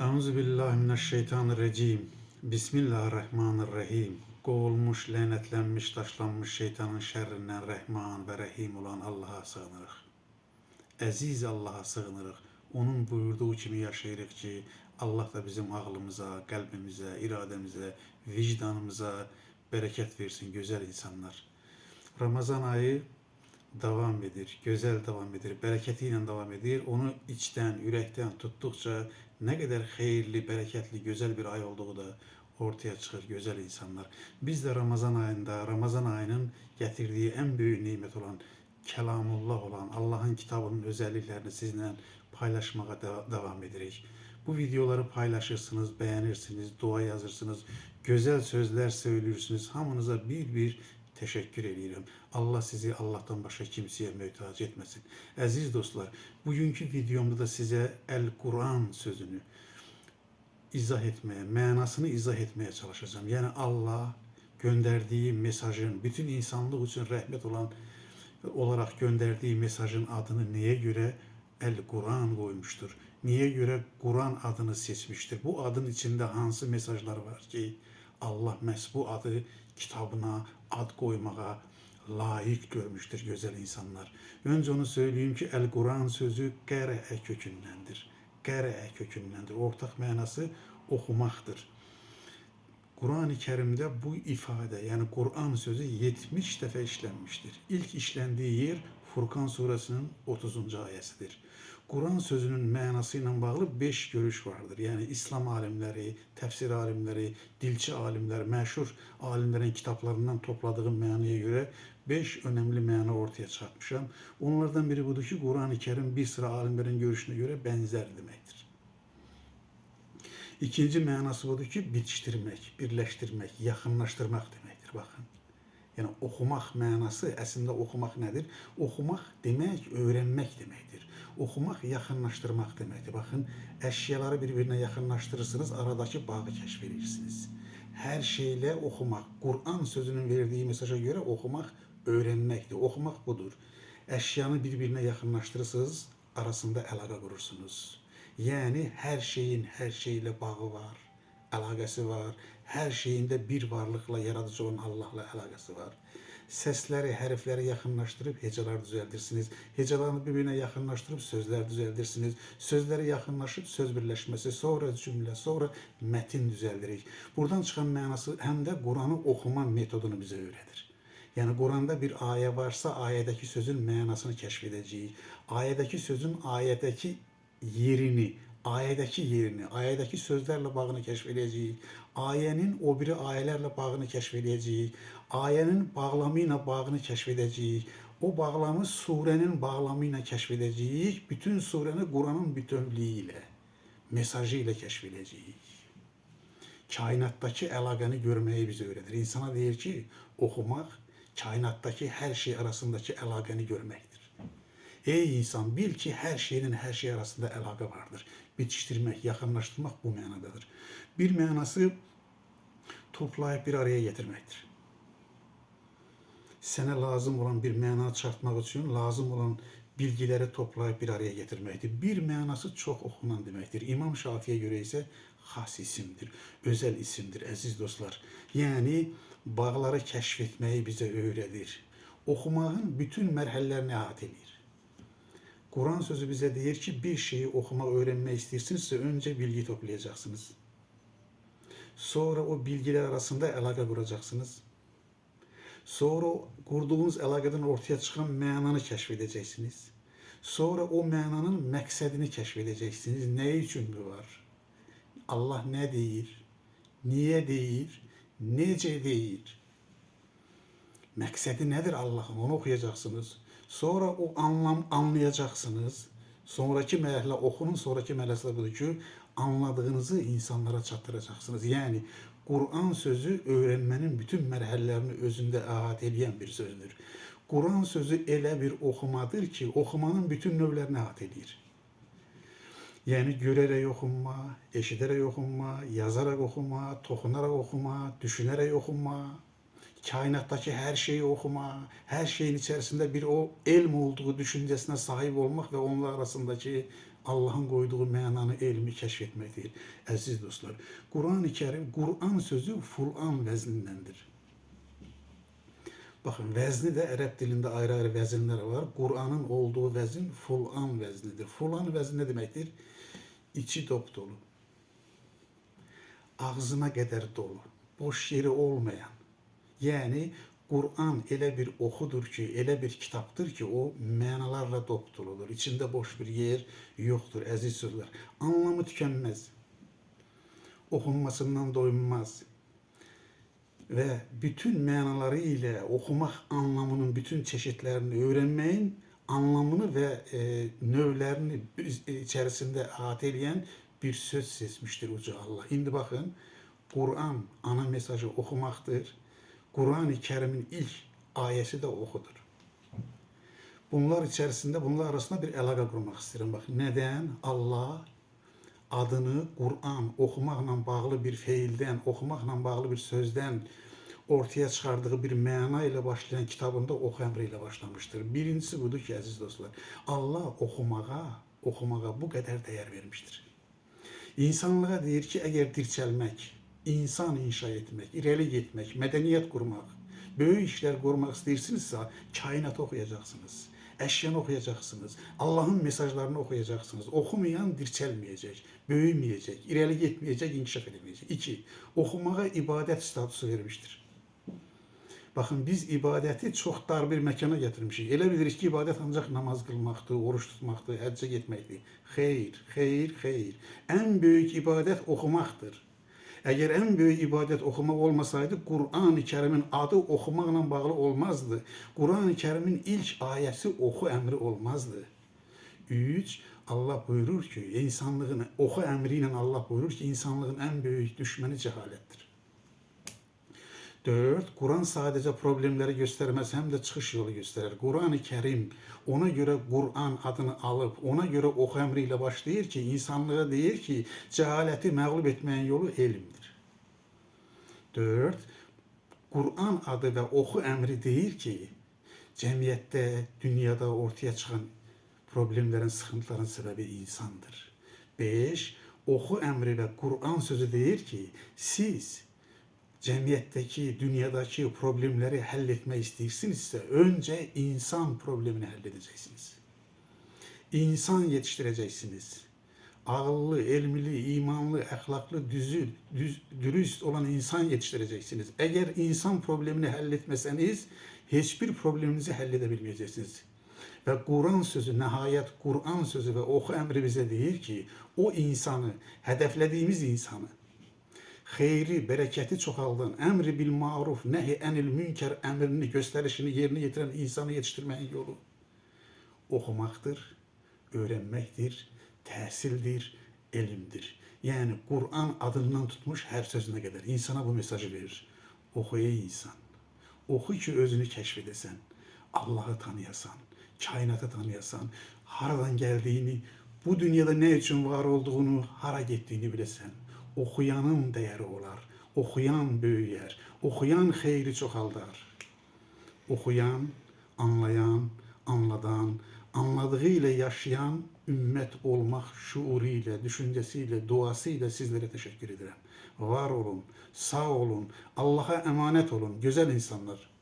Euzu billahi mineşşeytanirracim. Bismillahirrahmanirrahim. Kovulmuş, lanetlenmiş, taşlanmış şeytanın şerrinden Rahman ve Rahim olan Allah'a sığınırıq. Əziz Allah'a sığınırıq. Onun buyurduğu kimi yaşayırıq ki, Allah da bizim ağlımıza, qəlbimizə, iradəmizə, vicdanımıza bereket versin güzel insanlar. Ramazan ayı devam edir, güzel devam edir, bereketiyle devam edir. Onu içten, yürekten tuttukça ne kadar hayırlı, bereketli, güzel bir ay olduğu da ortaya çıkır güzel insanlar. Biz de Ramazan ayında, Ramazan ayının getirdiği en büyük nimet olan kelamullah olan Allah'ın kitabının özelliklerini sizinle paylaşmaya de- devam ederiz. Bu videoları paylaşırsınız, beğenirsiniz, dua yazırsınız, güzel sözler söylürsünüz. Hamınıza bir bir teşekkür ediyorum. Allah sizi Allah'tan başka kimseye mühtaç etmesin. Aziz dostlar, bugünkü videomda da size El Kur'an sözünü izah etmeye, manasını izah etmeye çalışacağım. Yani Allah gönderdiği mesajın, bütün insanlık için rahmet olan olarak gönderdiği mesajın adını neye göre El Kur'an koymuştur? Niye göre Kur'an adını seçmiştir? Bu adın içinde hansı mesajlar var ki Allah məhz bu adı kitabına ad koymaya layık görmüştür güzel insanlar. Önce onu söyleyeyim ki El Kur'an sözü qərə kökündendir. Qərə kökündendir. Ortak manası okumaktır. Kur'an-ı Kerim'de bu ifade yani Kur'an sözü 70 defa işlenmiştir. İlk işlendiği yer Furkan suresinin 30. ayesidir. Kur'an sözünün manasıyla bağlı 5 görüş vardır. Yani İslam alimleri, tefsir alimleri, dilçi alimler, meşhur alimlerin kitaplarından topladığım manaya göre 5 önemli mana ortaya çıkartmışım. Onlardan biri budur ki Kur'an-ı Kerim bir sıra alimlerin görüşüne göre benzer demektir. İkinci manası budur ki bitiştirmek, birleştirmek, yakınlaştırmak demektir. Bakın. Yani okumak manası aslında okumak nedir? Okumak demek öğrenmek demektir. Okumak yakınlaştırmak demektir. Bakın eşyaları birbirine yakınlaştırırsınız, aradaki bağı keşfedirsiniz. Her şeyle okumak, Kur'an sözünün verdiği mesaja göre okumak öğrenmektir. Okumak budur. Eşyanı birbirine yakınlaştırırsınız, arasında əlaqə kurursunuz. Yani her şeyin her şeyle bağı var, alakası var. Her şeyinde bir varlıkla yaratıcı olan Allah'la alakası var. Sesleri, harfleri yakınlaştırıp heceler düzeltirsiniz. Hecelerini birbirine yakınlaştırıp sözler düzeltirsiniz. Sözleri yakınlaşıp söz birleşmesi, sonra cümle, sonra metin düzeldirik. Buradan çıkan manası hem de Kur'an'ı okuma metodunu bize öğretir. Yani Kur'an'da bir aye varsa ayedeki sözün manasını keşfedeceğiz. Ayedeki sözün ayedeki yerini, ayedeki yerini, ayedeki sözlerle bağını keşfedeceğiz. Ayenin o biri ayelerle bağını keşfedeceğiz. Ayenin bağlamıyla bağını keşfedeceğiz. O bağlamı surenin bağlamıyla keşfedeceğiz. Bütün sureni Kur'an'ın bütünlüğüyle, mesajıyla keşfedeceğiz. Kainattaki əlaqəni görməyi bize öğretir. İnsana deyir ki, okumak kainattaki her şey arasındaki əlaqəni görmektir. Ey insan bil ki her şeyin her şey arasında əlaqə vardır. Bitiştirmek, yakınlaştırmak bu manadadır. Bir manası toplayıp bir araya getirmektir. Sana lazım olan bir mana çıkartmak için lazım olan bilgileri toplayıp bir araya getirmektir. Bir manası çok okunan demektir. İmam Şafii'ye göre ise has isimdir, özel isimdir aziz dostlar. Yani bağları keşfetmeyi bize öğretir. Okumağın bütün merhalelerini əhatə Kur'an sözü bize deyir ki bir şeyi okumak, öğrenmek istersinizse önce bilgi toplayacaksınız. Sonra o bilgiler arasında əlaqə kuracaksınız. Sonra kurduğunuz əlaqədən ortaya çıkan mananı keşfedeceksiniz. Sonra o mananın məqsədini keşfedeceksiniz. Ne için bu var? Allah ne deyir? Niye deyir? Necə deyir? Məqsədi nedir Allah'ın? Onu okuyacaksınız. Sonra o anlam anlayacaksınız. Sonraki mərhələ oxunun, sonraki mərhələsi budur ki, anladığınızı insanlara çatdıracaksınız. Yani Kur'an sözü öğrenmenin bütün mərhələlərini özündə əhatə edən bir sözdür. Kur'an sözü elə bir oxumadır ki, oxumanın bütün növlərini əhatə edir. Yani görerek okunma, eşiterek okunma, yazarak okuma, dokunarak okuma, düşünerek okuma, kainattaki her şeyi okuma, her şeyin içerisinde bir o elm olduğu düşüncesine sahip olmak ve onlar arasındaki Allah'ın koyduğu mananı elmi keşfetmektir. Aziz dostlar, Kur'an-ı Kerim, Kur'an sözü Fur'an veznindendir. Bakın vezni de Arap dilinde ayrı ayrı vezinler var. Kur'an'ın olduğu vezin Ful'an veznidir. Ful'an vezni ne demektir? İçi dop dolu. Ağzına kadar dolu. Boş yeri olmayan. Yani Kur'an elə bir oxudur ki, elə bir kitaptır ki, o mənalarla dop doludur. İçində boş bir yer yoxdur, əziz sözlər. Anlamı tükənməz. Oxunmasından doyunmaz ve bütün manaları ile okumak anlamının bütün çeşitlerini öğrenmeyin anlamını ve e, növlerini içerisinde ahate eden bir söz seçmiştir Uca Allah. Şimdi bakın Kur'an ana mesajı okumaktır. Kur'an-ı Kerim'in ilk ayesi de okudur. Bunlar içerisinde bunlar arasında bir əlaqə qurmaq istəyirəm. Bax, nədən Allah adını Kur'an okumaqla bağlı bir feildən, okumaqla bağlı bir sözdən ortaya çıxardığı bir məna ilə başlayan kitabında oxu əmri ilə başlamışdır. Birincisi budur ki, əziz dostlar, Allah oxumağa, oxumağa bu qədər dəyər vermişdir. İnsanlığa deyir ki, əgər dirçəlmək, insan inşa etmək, irəli getmək, mədəniyyət qurmaq, böyük işlər qurmaq istəyirsinizsə, kainatı oxuyacaqsınız. Əşyanı oxuyacaqsınız. Allahın mesajlarını oxuyacaqsınız. Oxumayan dirçəlməyəcək, böyüməyəcək, irəli getməyəcək, inkişaf edeməyəcək. 2. Oxumağa ibadət statusu vermişdir. Baxın biz ibadəti çox dar bir məkana gətirmişik. Elə bilirik ki, ibadət ancaq namaz qılmaqdır, oruç tutmaqdır, həccə getməkdir. Xeyr, xeyr, xeyr. Ən böyük ibadət oxumaqdır. Əgər ən böyük ibadət oxumaq olmasaydı, Qur'an-ı Kərimin adı oxumaqla bağlı olmazdı. Qur'an-ı Kərimin ilk ayəsi oxu əmri olmazdı. 3. Allah buyurur ki, insanlığın oxu əmri ilə Allah buyurur ki, insanlığın ən böyük düşməni cəhalətdir. 4. Kur'an sadece problemleri göstermez hem de çıkış yolu gösterir. Kur'an-ı Kerim ona göre Kur'an adını alıp ona göre oku emriyle başlayır ki insanlığa deyir ki cehaleti mağlup etmeyen yolu elimdir. 4. Kur'an adı ve oku emri deyir ki cemiyette, dünyada ortaya çıkan problemlerin, sıkıntıların sebebi insandır. 5. Oku emri ve Kur'an sözü deyir ki siz cemiyetteki, dünyadaki problemleri halletme istəyirsinizsə, önce insan problemini halledeceksiniz. İnsan yetiştireceksiniz. Ağıllı, elmli, imanlı, ahlaklı, düzül, düz, dürüst olan insan yetiştireceksiniz. Eğer insan problemini halletmeseniz hiçbir probleminizi halledebilmeyeceksiniz. Ve Kur'an sözü, nihayet Kur'an sözü ve oku emri bize deyir ki, o insanı, hedeflediğimiz insanı, xeyri, bərəkəti çoxaldan, əmri bil maruf, nəhi ənil münker əmrini, göstərişini yerinə yetirən insanı yetişdirməyin yolu oxumaqdır, öyrənməkdir, təhsildir, elmdir. Yəni Qur'an adından tutmuş hər sözünə qədər insana bu mesajı verir. Oxu ey insan. Oxu ki özünü kəşf edəsən, Allahı tanıyasan, kainatı tanıyasan, haradan gəldiyini, bu dünyada nə üçün var olduğunu, hara getdiyini biləsən okuyanın değeri olar. Okuyan büyüyer. Okuyan xeyri çoxaldar. Okuyan, anlayan, anladan, anladığı ile yaşayan ümmet olmak şuuruyla, düşüncesiyle, duasıyla sizlere teşekkür ederim. Var olun, sağ olun, Allah'a emanet olun, güzel insanlar.